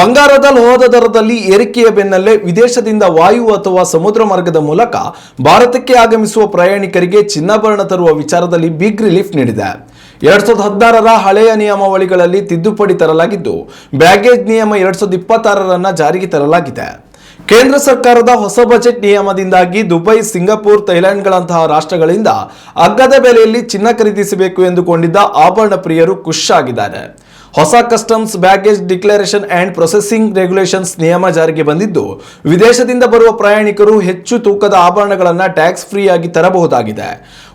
ಬಂಗಾರದ ಲೋಹದ ದರದಲ್ಲಿ ಏರಿಕೆಯ ಬೆನ್ನಲ್ಲೇ ವಿದೇಶದಿಂದ ವಾಯು ಅಥವಾ ಸಮುದ್ರ ಮಾರ್ಗದ ಮೂಲಕ ಭಾರತಕ್ಕೆ ಆಗಮಿಸುವ ಪ್ರಯಾಣಿಕರಿಗೆ ಚಿನ್ನಾಭರಣ ತರುವ ವಿಚಾರದಲ್ಲಿ ಬಿಗ್ ರಿಲೀಫ್ ನೀಡಿದೆ. ಎರಡ್ ಸಾವಿರದ ಹದಿನಾರರ ಹಳೆಯ ನಿಯಮಾವಳಿಗಳಲ್ಲಿ ತಿದ್ದುಪಡಿ ತರಲಾಗಿದ್ದು ಬ್ಯಾಗೇಜ್ ನಿಯಮ ಎರಡ್ ಸಾವಿರದ ಇಪ್ಪತ್ತಾರರನ್ನ ಜಾರಿಗೆ ತರಲಾಗಿದೆ. ಕೇಂದ್ರ ಸರ್ಕಾರದ ಹೊಸ ಬಜೆಟ್ ನಿಯಮದಿಂದಾಗಿ ದುಬೈ, ಸಿಂಗಪುರ್, ಥೈಲ್ಯಾಂಡ್ಗಳಂತಹ ರಾಷ್ಟ್ರಗಳಿಂದ ಅಗ್ಗದ ಬೆಲೆಯಲ್ಲಿ ಚಿನ್ನ ಖರೀದಿಸಬೇಕು ಎಂದುಕೊಂಡಿದ್ದ ಆಭರಣ ಪ್ರಿಯರು ಖುಷ್ ಆಗಿದ್ದಾರೆ. ಹೊಸ customs baggage declaration and processing regulations ನಿಯಮ ಜಾರಿಗೆ ಬಂದಿದ್ದು, ವಿದೇಶದಿಂದ ಬರುವ ಪ್ರಯಾಣಿಕರು ಹೆಚ್ಚು ತೂಕದ ಆಭರಣಗಳನ್ನು ಟ್ಯಾಕ್ಸ್ ಫ್ರೀ ಆಗಿ ತರಬಹುದಾಗಿದೆ.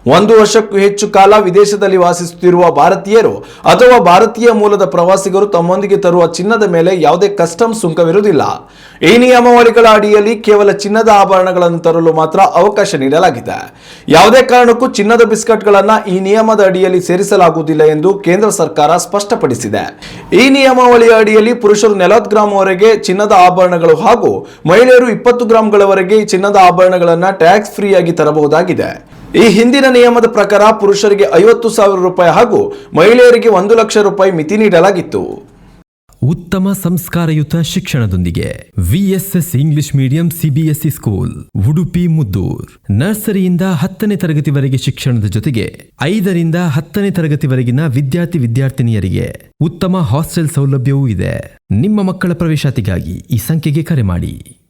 ಒಂದು ವರ್ಷಕ್ಕೂ ಹೆಚ್ಚು ಕಾಲ ವಿದೇಶದಲ್ಲಿ ವಾಸಿಸುತ್ತಿರುವ ಭಾರತೀಯರು ಅಥವಾ ಭಾರತೀಯ ಮೂಲದ ಪ್ರವಾಸಿಗರು ತಮ್ಮೊಂದಿಗೆ ತರುವ ಚಿನ್ನದ ಮೇಲೆ ಯಾವುದೇ ಕಸ್ಟಮ್ಸ್ ಸುಂಕವಿರುವುದಿಲ್ಲ. ಈ ನಿಯಮಾವಳಿಗಳ ಅಡಿಯಲ್ಲಿ ಕೇವಲ ಚಿನ್ನದ ಆಭರಣಗಳನ್ನು ತರಲು ಮಾತ್ರ ಅವಕಾಶ ನೀಡಲಾಗಿದೆ. ಯಾವುದೇ ಕಾರಣಕ್ಕೂ ಚಿನ್ನದ ಬಿಸ್ಕಟ್ಗಳನ್ನು ಈ ನಿಯಮದ ಅಡಿಯಲ್ಲಿ ಸೇರಿಸಲಾಗುವುದಿಲ್ಲ ಎಂದು ಕೇಂದ್ರ ಸರ್ಕಾರ ಸ್ಪಷ್ಟಪಡಿಸಿದೆ. ಈ ನಿಯಮಾವಳಿಯ ಅಡಿಯಲ್ಲಿ ಪುರುಷರು ನಲವತ್ತು ಗ್ರಾಂವರೆಗೆ ಚಿನ್ನದ ಆಭರಣಗಳು ಹಾಗೂ ಮಹಿಳೆಯರು ಇಪ್ಪತ್ತು ಗ್ರಾಂಗಳವರೆಗೆ ಚಿನ್ನದ ಆಭರಣಗಳನ್ನು ಟ್ಯಾಕ್ಸ್ ಫ್ರೀಯಾಗಿ ತರಬಹುದಾಗಿದೆ. ಈ ಹಿಂದಿನ ನಿಯಮದ ಪ್ರಕಾರ ಪುರುಷರಿಗೆ ಐವತ್ತು ಸಾವಿರ ರೂಪಾಯಿ ಹಾಗೂ ಮಹಿಳೆಯರಿಗೆ ಒಂದು ಲಕ್ಷ ರೂಪಾಯಿ ಮಿತಿ ನೀಡಲಾಗಿತ್ತು. ಉತ್ತಮ ಸಂಸ್ಕಾರಯುತ ಶಿಕ್ಷಣದೊಂದಿಗೆ VSS English medium CBSE school, Udupi, Muddur. ನರ್ಸರಿಯಿಂದ ಹತ್ತನೇ ತರಗತಿವರೆಗೆ ಶಿಕ್ಷಣದ ಜೊತೆಗೆ ಐದರಿಂದ ಹತ್ತನೇ ತರಗತಿವರೆಗಿನ ವಿದ್ಯಾರ್ಥಿ ವಿದ್ಯಾರ್ಥಿನಿಯರಿಗೆ ಉತ್ತಮ ಹಾಸ್ಟೆಲ್ ಸೌಲಭ್ಯವೂ ಇದೆ. ನಿಮ್ಮ ಮಕ್ಕಳ ಪ್ರವೇಶಾತಿಗಾಗಿ ಈ ಸಂಖ್ಯೆಗೆ ಕರೆ ಮಾಡಿ.